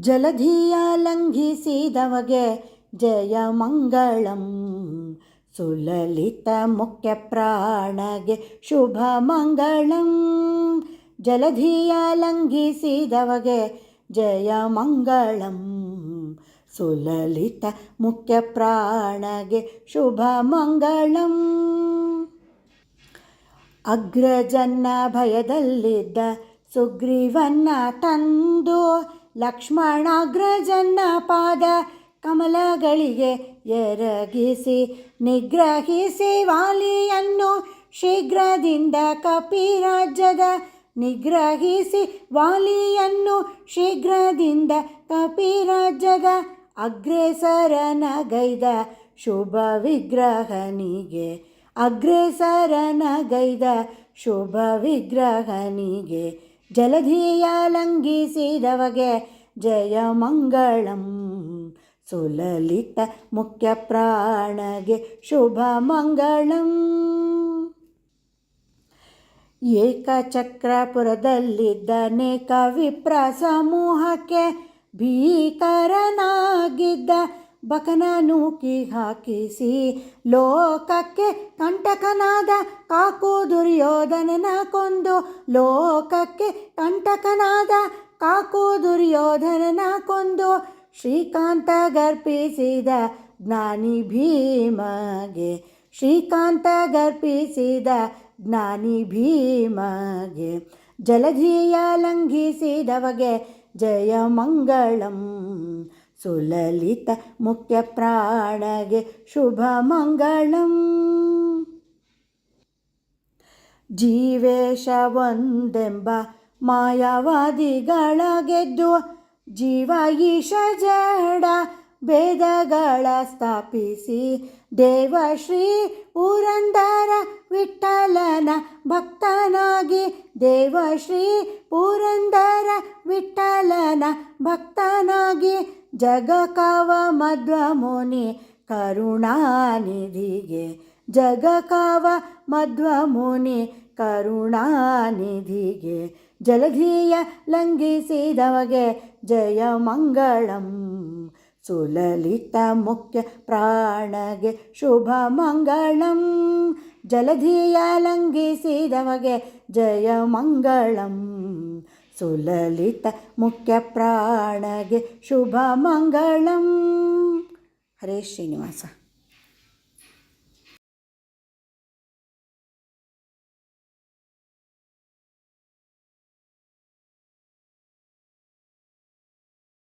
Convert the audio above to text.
ಜಲಧಿಯ ಲಂಘಿಸಿದವಗೆ ಜಯ ಮಂಗಳಂ. ಸುಲಲಿತ ಮುಖ್ಯ ಪ್ರಾಣಗೆ ಶುಭ ಮಂಗಳಂ. ಜಲಧಿಯ ಲಂಘಿಸಿದವಗೆ ಜಯ ಮಂಗಳಂ. ಸುಲಲಿತ ಮುಖ್ಯ ಪ್ರಾಣಗೆ ಶುಭ ಮಂಗಳಂ. ಅಗ್ರಜನ್ನ ಭಯದಲ್ಲಿದ್ದ ಸುಗ್ರೀವನ್ನ ತಂದು ಲಕ್ಷ್ಮಣಾಗ್ರಜನ್ನ ಪಾದ ಕಮಲಗಳಿಗೆ ಎರಗಿಸಿ, ನಿಗ್ರಹಿಸಿ ವಾಲಿಯನ್ನು ಶೀಘ್ರದಿಂದ ಕಪಿರಾಜ್ಯದ ನಿಗ್ರಹಿಸಿ ವಾಲಿಯನ್ನು ಶೀಘ್ರದಿಂದ ಕಪಿರಾಜ್ಯದ ಅಗ್ರೇಸರನಗೈದ ಶುಭ ವಿಗ್ರಹನಿಗೆ, ಅಗ್ರೇಸರನಗೈದ ಶುಭ ವಿಗ್ರಹನಿಗೆ ಜಲಧಿಯ ಲಂಘಿಸಿದವಗೆ ಜಯ ಸುಲಲಿತ ಮುಖ್ಯ ಪ್ರಾಣಗೆ ಶುಭ ಮಂಗಳಂ ಏಕಚಕ್ರಪುರದಲ್ಲಿದ್ದ ಅನೇಕ ವಿಪ್ರ ಸಮೂಹಕ್ಕೆ ಭೀಕರನಾಗಿದ್ದ ಬಕನ ನೂಕಿ ಹಾಕಿಸಿ. ಲೋಕಕ್ಕೆ ಕಂಟಕನಾದ ಕಾಕು ದುರ್ಯೋಧನನ ಕೊಂದು. ಲೋಕಕ್ಕೆ ಕಂಟಕನಾದ ಕಾಕು ದುರ್ಯೋಧನನ ಕೊಂದು. ಶ್ರೀಕಾಂತ ಗರ್ಪಿಸಿದ ಜ್ಞಾನಿ ಭೀಮಗೆ. ಶ್ರೀಕಾಂತ ಗರ್ಪಿಸಿದ ಜ್ಞಾನಿ ಭೀಮಗೆ. ಜಲಧಿಯ ಲಂಘಿಸಿದವಗೆ ಜಯ ಮಂಗಳಂ ಸುಲಲಿತ ಮುಖ್ಯ ಪ್ರಾಣಗೆ ಶುಭ ಮಂಗಳಂ. ಜೀವೇಶ ಒಂದೆಂಬ ಮಾಯಾವಾದಿಗಳ ಗೆದ್ದು ಜೀವ ಈಶ ಜಡ ಭೇದಗಳ ಸ್ಥಾಪಿಸಿ ದೇವಶ್ರೀ ಪುರಂದರ ವಿಠಲನ ಭಕ್ತನಾಗಿ ದೇವಶ್ರೀ ಪುರಂದರ ವಿಠಲನ ಭಕ್ತನಾಗಿ ಜಗಕವ ಮಧ್ವ ಮುನಿ ಕರುಣಾನಿಧಿಗೆ ಜಗಕವ ಮಧ್ವ ಮುನಿ ಕರುಣಾನಿಧಿಗೆ ಜಲಧಿಯ ಲಂಘಿಸಿದವಗೆ ಜಯ ಮಂಗಳಂ ಸುಲಲಿತ ಮುಖ್ಯ ಪ್ರಾಣಗೆ ಶುಭ ಮಂಗಳಂ ಜಲಧಿಯ ಲಂಘಿಸಿದವಗೆ ಜಯ ಮಂಗಳಂ ಸುಲಲಿತ ಮುಖ್ಯ ಪ್ರಾಣಗೆ ಶುಭ ಮಂಗಳಂ ಹರೇ ಶ್ರೀನಿವಾಸ